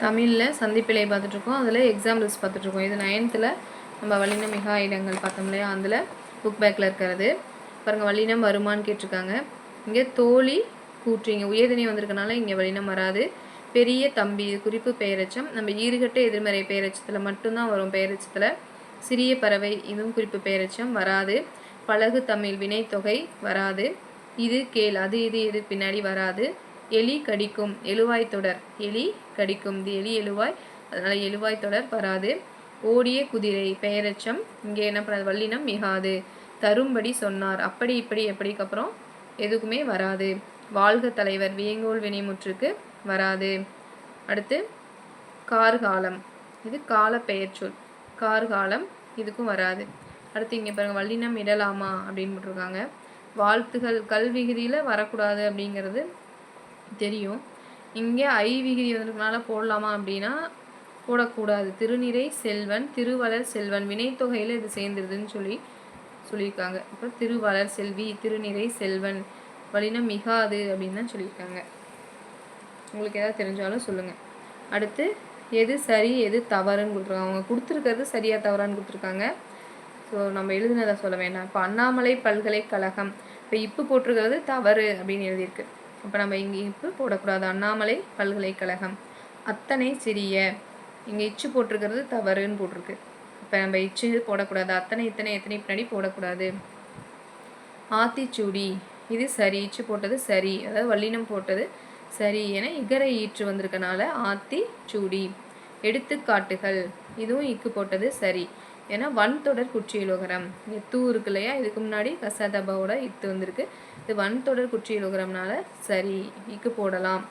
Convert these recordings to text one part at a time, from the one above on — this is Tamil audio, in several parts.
தமிழில் சந்திப்பிலை பார்த்துட்ருக்கோம். அதில் எக்ஸாம்பிள்ஸ் பார்த்துட்ருக்கோம். இது நைன்த்தில் நம்ம வல்லினம் மிகா இடங்கள் பார்த்தோம் இல்லையா? அதில் புக் பேக்கில் இருக்கிறது. பாருங்கள் வல்லினம் வருமான்னு கேட்டிருக்காங்க. இங்கே தோழி கூற்று இங்கே உயர்திணை வந்திருக்கனால இங்கே வல்லினம் வராது. பெரிய தம்பி குறிப்பு பெயரச்சம். நம்ம ஈறுகட்ட எதிர்மறை பெயரச்சத்தில் மட்டும்தான் வரும். பெயரச்சத்தில் சிறிய பறவை இதுவும் குறிப்பு பெயரெச்சம் வராது. பழகு தமிழ் வினைத்தொகை வராது. இது கேள் அது இது இது பின்னாடி வராது. எலி கடிக்கும். எழுவாய் தொடர். எலி கடிக்கும். இது எலி எழுவாய். அதனால் எழுவாய் தொடர் வராது. ஓடிய குதிரை பெயரெச்சம். இங்கே என்ன பண்ண வல்லினம் மிகாது. தரும்படி சொன்னார். அப்படி இப்படி எப்படிக்கப்புறம் எதுக்குமே வராது. வாழ்க தலைவர். வியங்கோல் வினைமுற்றுக்கு வராது. அடுத்து கார்காலம். இது கால பெயர்ச்சொல். கார்காலம் இதுக்கும் வராது. அடுத்து இங்கே பாருங்க வல்லினம் இடலாமா அப்படின்னு போட்டிருக்காங்க. வாழ்த்துகள். கல்விகுதியில் வரக்கூடாது அப்படிங்கிறது தெரியும். இங்கே ஐ விகுதி வந்திருக்கனால போடலாமா அப்படின்னா போடக்கூடாது. திருநிறை செல்வன் திருவளர் செல்வன் வினைத்தொகையில் இது சேர்ந்துருதுன்னு சொல்லி சொல்லியிருக்காங்க. அப்புறம் திருவளர் செல்வி திருநிறை செல்வன் வழினா மிகாது அப்படின்னு தான் சொல்லியிருக்காங்க. உங்களுக்கு எதாவது தெரிஞ்சாலும் சொல்லுங்கள் அடுத்து எது சரி எது தவறுன்னு கொடுத்துருக்காங்க. அவங்க கொடுத்துருக்கிறது சரியாக தவறான்னு கொடுத்துருக்காங்க. ஸோ நம்ம எழுதுனதை சொல்ல வேண்டாம். இப்போ அண்ணாமலை பல்கலைக்கழகம். இப்போ இப்போ போட்டிருக்கிறது தவறு அப்படின்னு எழுதியிருக்கு. அப்போ நம்ம இங்கே இப்போ போடக்கூடாது. அண்ணாமலை பல்கலைக்கழகம். அத்தனை சிறிய இங்கே இச்சு போட்டிருக்கிறது தவறுன்னு போட்டிருக்கு. இப்போ நம்ம இச்சு போடக்கூடாது. அத்தனை இத்தனை எத்தனை பின்னாடி போடக்கூடாது. ஆத்திச்சூடி. இது சரி. இச்சு போட்டது சரி. அதாவது வல்லினம் போட்டது சரி என இகர ஈற்று வந்திருக்கனால ஆத்தி சூடி எடுத்துக்காட்டுகள். இதுவும் இக்கு போட்டது சரி. ஏன்னா வன் தொடர் குற்றியலோகரம். இங்கே தூ இருக்கு இல்லையா? இதுக்கு முன்னாடி கசாதபாவோட இத்து வந்திருக்கு. இது வன் தொடர் குற்றியலோகரம்னால சரி இக்கு போடலாம்.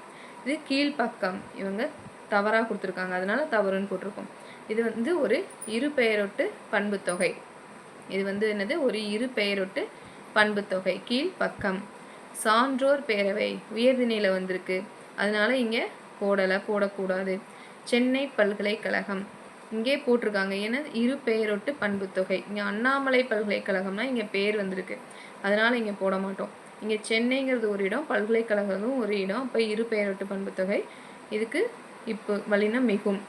இது கீழ்ப்பக்கம். இவங்க தவறாக கொடுத்துருக்காங்க. அதனால தவறுன்னு போட்டிருக்கோம். இது வந்து ஒரு இரு பெயரொட்டு பண்புத்தொகை இது வந்து என்னது? ஒரு இரு பெயரொட்டு பண்புத்தொகை கீழ்ப்பக்கம். சான்றோர் பேரவை. உயர்திணையில் வந்திருக்கு. அதனால இங்கே போடலை போடக்கூடாது. சென்னை பல்கலைக்கழகம். இங்கே போட்டிருக்காங்க. ஏன்னா இரு பெயரொட்டு பண்புத்தொகை. இங்கே அண்ணாமலை பல்கலைக்கழகம்னா இங்கே பேர் வந்திருக்கு. அதனால் இங்கே போட மாட்டோம். இங்கே சென்னைங்கிறது ஒரு இடம் பல்கலைக்கழகமும் ஒரு இடம். அப்போ இரு பெயரொட்டு பண்புத்தொகை. இதுக்கு இப்போ வழினா மிகும்.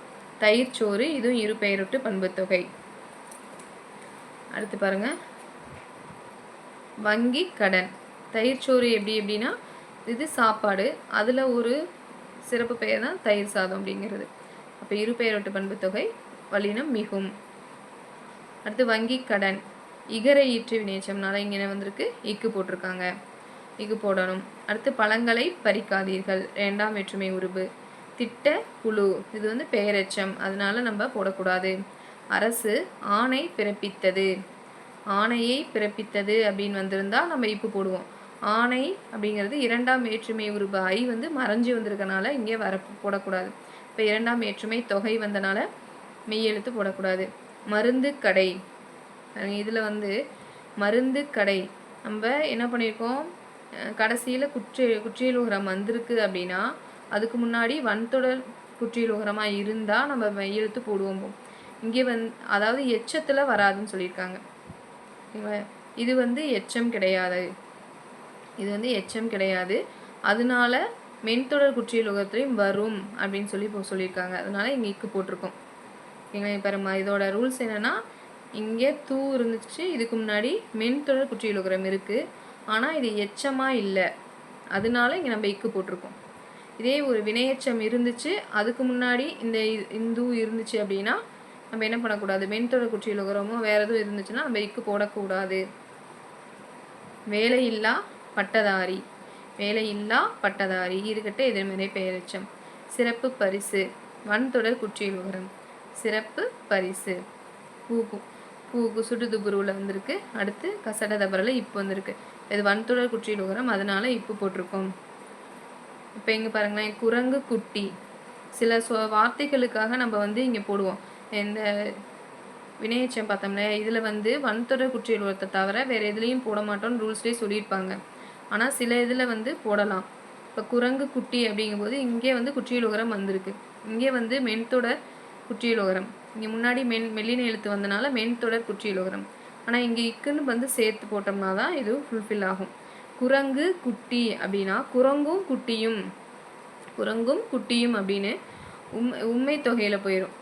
தயிர் சோறு இதுவும் இரு பெயரொட்டு பண்புத்தொகை. அடுத்து பாருங்கள் வங்கி கடன். தயிர் சோறு எப்படி எப்படின்னா இது சாப்பாடு. அதில் ஒரு சிறப்பு பெயர் தான் தயிர் சாதம் அப்படிங்கிறது. அப்போ இரு பண்பு தொகை வல்லினம் மிகும். அடுத்து வங்கி கடன். இகர ஈற்று வினைச்சம்னால இங்கே என்ன வந்திருக்கு? இக்கு போட்டிருக்காங்க. இக்கு போடணும். அடுத்து பழங்களை பறிக்காதீர்கள். இரண்டாம் வேற்றுமை உருபு. திட்ட குழு. இது வந்து பெயரெச்சம். அதனால நம்ம போடக்கூடாது. அரசு ஆணை பிறப்பித்தது. ஆணையை பிறப்பித்தது அப்படின்னு வந்திருந்தால் நம்ம இப்போ போடுவோம். ஆணை அப்படிங்கிறது இரண்டாம் வேற்றுமை உருபு. ஐ வந்து மறைஞ்சு வந்திருக்கனால இங்கே வர போடக்கூடாது. இப்போ இரண்டாம் ஏற்றுமை தொகை வந்தனால மெய்யெழுத்து போடக்கூடாது. மருந்து கடை. இதில் வந்து மருந்து கடை. நம்ம என்ன பண்ணியிருக்கோம் கடைசியில் குற்றி குற்றியலுகரம் வந்திருக்கு அப்படின்னா அதுக்கு முன்னாடி வன்தொடர் குற்றியலுகரமாக இருந்தால் நம்ம மெய்யெழுத்து போடுவோம். இங்கே வந் அதாவது எச்சத்தில் வராதுன்னு சொல்லியிருக்காங்க. ஓகேங்களா இது வந்து எச்சம் கிடையாது. இது வந்து எச்சம் கிடையாது. அதனால மென்தொடர் குற்றியலுகத்திலையும் வரும் அப்படின்னு சொல்லி இப்போ சொல்லியிருக்காங்க. அதனால இங்கே இக்கு போட்டிருக்கோம். ஓகேங்களா இப்போ நம்ம இதோட ரூல்ஸ் என்னென்னா இங்கே தூ இருந்துச்சு இதுக்கு முன்னாடி மென்தொடர் குற்றியலுகரம் இருக்குது ஆனால் இது எச்சமாக இல்லை. அதனால இங்கே நம்ம இக்கு போட்டிருக்கோம். இதே ஒரு வினையச்சம் இருந்துச்சு அதுக்கு முன்னாடி இந்த இந்து இருந்துச்சு அப்படின்னா நம்ம என்ன பண்ணக்கூடாது? மென்தொடர் குற்றியலுகரமோ வேறு எதுவும் இருந்துச்சுன்னா நம்ம இக்கு போடக்கூடாது. வேலையில்லா பட்டதாரி. வேலையில்லா பட்டதாரி ஈடுகட்ட எதிர்மறை பெயரெச்சம். சிறப்பு பரிசு வன்தொடர் குற்றியலுகரம் சிறப்பு பரிசு. பூகு பூகு சுடுதுபுருவில் வந்திருக்கு. அடுத்து கசட தபரில் இப்போ வந்திருக்கு. இது வன்தொடர் குற்றியலுகரம் அதனால் இப்போ போட்டிருக்கோம். இப்போ இங்கே பாருங்களேன் குரங்கு குட்டி. சில சொ வார்த்தைகளுக்காக நம்ம வந்து இங்கே போடுவோம். இந்த வினையச்சம் பார்த்தோம்ல இதில் வந்து வன்தொடர் குற்றியலுகரத்தை தவிர வேறு எதுலேயும் போட மாட்டோம்னு ரூல்ஸ்லேயே சொல்லியிருப்பாங்க. ஆனால் சில இதில் வந்து போடலாம். இப்போ குரங்கு குட்டி அப்படிங்கும்போது இங்கே வந்து குற்றியலுகரம் வந்திருக்கு. இங்கே வந்து மென்தொடர் குற்றியலுகரம் இங்கே முன்னாடி மென் மெல்லின எழுத்து வந்தனால மென்தொடர் குற்றியலுகரம் ஆனால் இங்கே இக்குன்னு வந்து சேர்த்து போட்டோம்னா தான் இது ஃபுல்ஃபில் ஆகும். குரங்கு குட்டி அப்படின்னா குரங்கும் குட்டியும் குரங்கும் குட்டியும் அப்படின்னு உண்மை உண்மை தொகையில் போயிடும்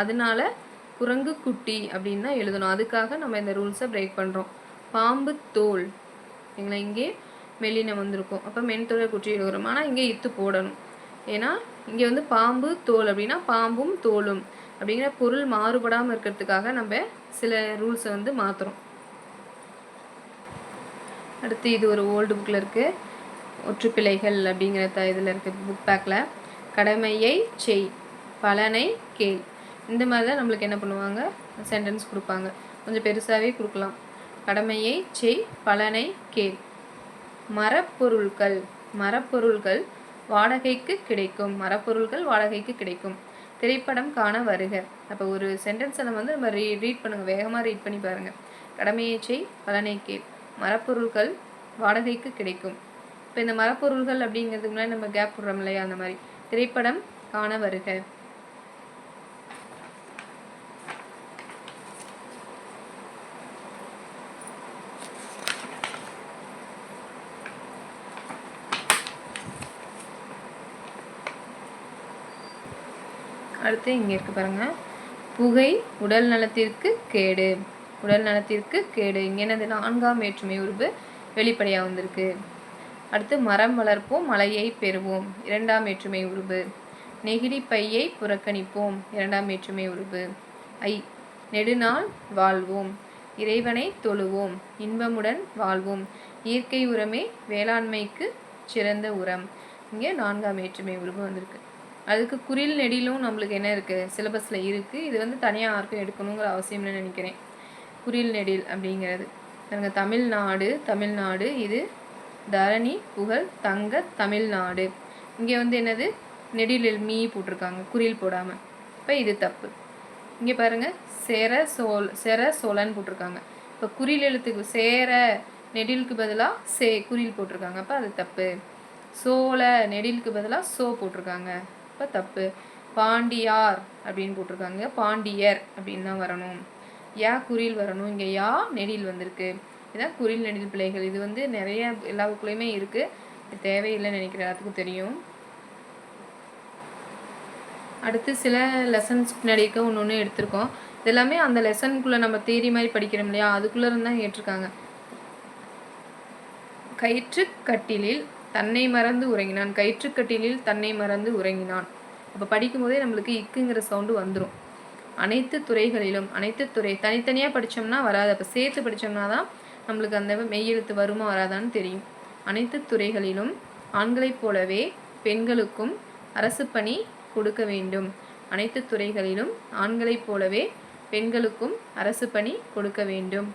அதனால குரங்கு குட்டி அப்படின்னு தான் எழுதணும். அதுக்காக நம்ம இந்த ரூல்ஸை பிரேக் பண்ணுறோம் பாம்பு தோல். எங்களை இங்கே மெல்லினம் வந்திருக்கும். அப்போ மென்தோலை குற்றி எழுதுகிறோம் ஆனால் இங்கே இத்து போடணும். ஏன்னா இங்கே வந்து பாம்பு தோல் அப்படின்னா பாம்பும் தோலும் அப்படிங்கிற பொருள் மாறுபடாமல் இருக்கிறதுக்காக நம்ம சில ரூல்ஸை வந்து மாற்றுறோம் அடுத்து இது ஒரு ஓல்டு புக்கில் இருக்குது ஒற்றுப்பிழைகள் அப்படிங்கிற த இதில் இருக்குது புக் பேக்கில் கடமையை செய் பலனை கேள். இந்த மாதிரி தான் நம்மளுக்கு என்ன பண்ணுவாங்க? சென்டென்ஸ் கொடுப்பாங்க. கொஞ்சம் பெருசாகவே கொடுக்கலாம். கடமையை செய் பலனை கேள். மரப்பொருள்கள் மரப்பொருள்கள் வாடகைக்கு கிடைக்கும். மரப்பொருள்கள் வாடகைக்கு கிடைக்கும். திரைப்படம் காண வருக. அப்போ ஒரு சென்டென்ஸை நம்ம வந்து நம்ம ரீ ரீட் பண்ணுங்கள் வேகமாக ரீட் பண்ணி பாருங்கள் கடமையை செய் பலனை கேள். மரப்பொருள்கள் வாடகைக்கு கிடைக்கும். இப்போ இந்த மரப்பொருள்கள் அப்படிங்கிறதுக்கு முன்னாடி நம்ம கேப் விடுறோம் இல்லையா? அந்த மாதிரி. திரைப்படம் காண வருக. அடுத்து இங்கே இருக்குது பாருங்கள் புகை உடல் நலத்திற்கு கேடு. உடல் நலத்திற்கு கேடு. இங்கே என்னது? நான்காம் வேற்றுமை உருவு வெளிப்படையாக வந்திருக்கு. அடுத்து மரம் வளர்ப்போம் மலையை பெறுவோம். இரண்டாம் வேற்றுமை உருவு நெகிழி பையை புறக்கணிப்போம். இரண்டாம் வேற்றுமை உருவு ஐ நெடுநாள் வாழ்வோம். இறைவனை தொழுவோம். இன்பமுடன் வாழ்வோம். இயற்கை உரமே வேளாண்மைக்கு சிறந்த உரம். இங்கே நான்காம் வேற்றுமை உருவு வந்திருக்கு. அதுக்கு குரில் நெடிலும் நம்மளுக்கு என்ன இருக்குது சிலபஸில் இருக்குது இது வந்து தனியாக யாருக்கும் எடுக்கணுங்கிற அவசியம்னு நினைக்கிறேன். குரில் நெடில் அப்படிங்கிறது. பாருங்க தமிழ்நாடு தமிழ்நாடு இது தரணி புகழ் தங்க தமிழ்நாடு. இங்கே வந்து என்னது? நெடிலில் மீ போட்டிருக்காங்க குரில் போடாமல் இப்போ இது தப்பு. இங்கே பாருங்கள் செர சோல் செர சோலன்னு போட்டிருக்காங்க. இப்போ குறில் எழுத்துக்கு சேர நெடிலுக்கு பதிலாக சே குரில் போட்டிருக்காங்க. அப்போ அது தப்பு. சோலை நெடிலுக்கு பதிலாக சோ போட்டிருக்காங்க. அப்போ தப்பு. பாண்டியார் அப்படின்னு போட்டிருக்காங்க. பாண்டியர் அப்படின்னு தான் வரணும். யா குறில் வரணும். இங்கே யா நெடில் வந்திருக்கு. இதான் குறில் நெடில் பிள்ளைகள். இது வந்து நிறைய எல்லா புக்குலையுமே இருக்குது தேவையில்லைன்னு நினைக்கிற எல்லாத்துக்கும் தெரியும். அடுத்து சில லெசன்ஸ் பின்னாடிக்க ஒன்று ஒன்று எடுத்திருக்கோம். இதெல்லாமே அந்த லெசனுக்குள்ளே நம்ம தேரி மாதிரி படிக்கிறோம் இல்லையா? அதுக்குள்ளே இருந்தால் தான் கயிற்று கட்டிலில் தன்னை மறந்து உறங்கினான். கயிற்றுக்கட்டிலில் தன்னை மறந்து உறங்கினான். அப்போ படிக்கும்போதே நம்மளுக்கு இக்குங்கிற சவுண்டு வந்துடும் அனைத்து துறைகளிலும் அனைத்து துறை தனித்தனியாக படித்தோம்னா வராது. அப்போ சேர்த்து படித்தோம்னா தான் நம்மளுக்கு அந்த மெய்யெழுத்து வருமா வராதான்னு தெரியும். அனைத்து துறைகளிலும் ஆண்களைப் போலவே பெண்களுக்கும் அரசு பணி கொடுக்க வேண்டும். அனைத்து துறைகளிலும் ஆண்களைப் போலவே பெண்களுக்கும் அரசு பணி கொடுக்க வேண்டும்.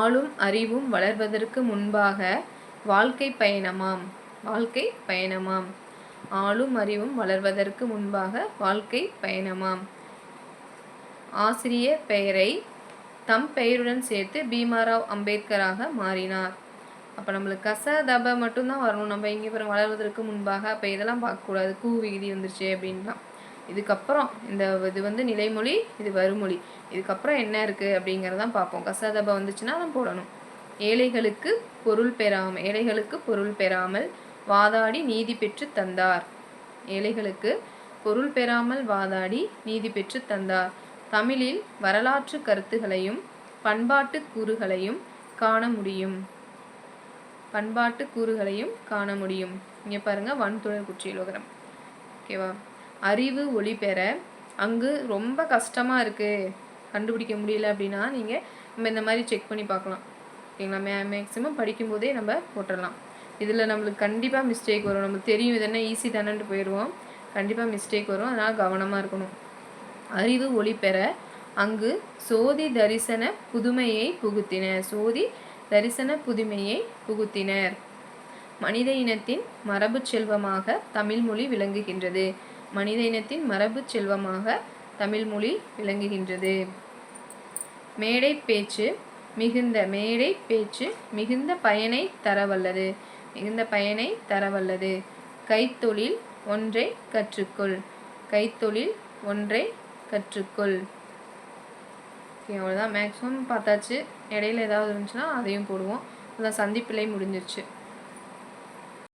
ஆளும் அறிவும் வளர்வதற்கு முன்பாக வாழ்க்கை பயணமாம் வாழ்க்கை பயணமாம். ஆளும் அறிவும் வளர்வதற்கு முன்பாக வாழ்க்கை பயணமாம். ஆசிரிய பெயரை தம் பெயருடன் சேர்த்து பீமாராவ் அம்பேத்கராக மாறினார். அப்போ நம்மளுக்கு கச தப மட்டும்தான் வரணும். நம்ம இங்கே பிறகு வளர்வதற்கு முன்பாக அப்போ இதெல்லாம் பார்க்கக்கூடாது. கூ விகுதி வந்துருச்சு அப்படின்லாம் இதுக்கப்புறம் இந்த இது வந்து நிலைமொழி இது வருமொழி இதுக்கப்புறம் என்ன இருக்குது அப்படிங்கிறதான் பார்ப்போம். கசதப வந்துச்சுன்னா தான் போடணும். ஏழைகளுக்கு பொருள் பெறாமல் ஏழைகளுக்கு பொருள் பெறாமல் வாதாடி நீதி பெற்று தந்தார். ஏழைகளுக்கு பொருள் பெறாமல் வாதாடி நீதி பெற்று தந்தார். தமிழில் வரலாற்று கருத்துகளையும் பண்பாட்டு கூறுகளையும் காண முடியும். பண்பாட்டு கூறுகளையும் காண முடியும். இங்கே பாருங்கள் வன்துணர் குற்றியலோகரம். ஓகேவா அறிவு ஒளி பெற அங்கு ரொம்ப கஷ்டமாக இருக்குது கண்டுபிடிக்க முடியல அப்படின்னா நீங்கள் நம்ம இந்த மாதிரி செக் பண்ணி பார்க்கலாம். ஓகேங்களா? மே மேக்ஸிமம் படிக்கும்போதே நம்ம போட்டுடலாம். இதில் நம்மளுக்கு கண்டிப்பாக மிஸ்டேக் வரும். நம்மளுக்கு தெரியும் இது என்ன ஈஸி தானேன்ட்டு போயிடுவோம். கண்டிப்பாக மிஸ்டேக் வரும். அதனால் கவனமாக இருக்கணும். அறிவு ஒளி பெற அங்கு சோதி தரிசன புதுமையை புகுத்தினர். சோதி தரிசன புதுமையை புகுத்தினர். மனித இனத்தின் மரபு செல்வமாக தமிழ்மொழி விளங்குகின்றது. மனித இனத்தின் மரபு செல்வமாக தமிழ்மொழி விளங்குகின்றது. மேடை பேச்சு மிகுந்த மேடை பேச்சு மிகுந்த பயனை தரவல்லது. மிகுந்த பயனை தரவல்லது. கைத்தொழில் ஒன்றை கற்றுக்கொள். கைத்தொழில் ஒன்றை கற்றுக்கொள். ஓகே அவ்வளோதான் மேக்ஸிமம் பார்த்தாச்சு. இடையில ஏதாவது இருந்துச்சுன்னா அதையும் போடுவோம். அதான் சந்திப்பிலை முடிஞ்சிருச்சு.